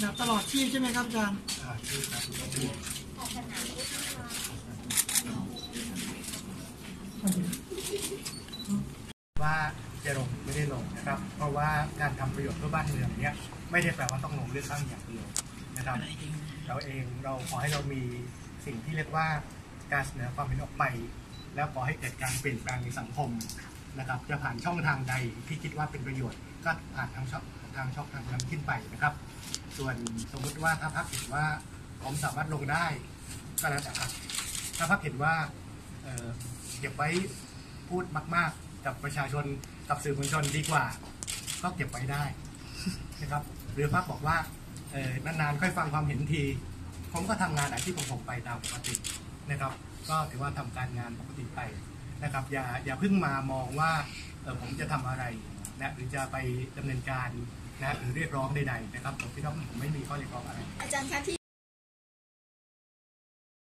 แบบตลอดชีพใช่ไหมครับอาจารย์ตลอดชีพครับว่าจะลงไม่ได้ลงนะครับ เพราะว่าการทำประโยชน์เพื่อบ้านเมืองเนี้ยไม่ได้แปลว่าต้องลงเลือกตั้งอย่างเดียวนะครับ เราเองเราขอให้เรามีสิ่งที่เรียกว่าการเสนอความเห็นออกไป แล้วขอให้เกิดการเปลี่ยนแปลงในสังคม นะครับ จะผ่านช่องทางใดที่คิดว่าเป็นประโยชน์ ก็ผ่านทางช่องทางช่องทางนั้นขึ้นไปนะครับ ส่วนสมมุติว่าถ้าพักเห็นว่าผมสามารถลงได้ก็แล้วแต่ครับถ้าพักเห็นว่าเเก็บไว้พูดมาก ๆ กับประชาชนกับสื่อมวลชนดีกว่า ก็เก็บไว้ได้นะครับ หรือพักบอกว่านานๆค่อยฟังความเห็นที ผมก็ทำงานอาชีพของผมไปตามปกตินะครับ ก็ถือว่าทำการงานปกติไป นะครับอย่าอย่าเพิ่งมามองว่าผมจะทำอะไรนะหรือจะไปดำเนินการนะหรือเรียกร้องใดๆนะครับผมคิดว่าผมไม่มีข้อเรียกร้องอะไรอาจารย์คะที่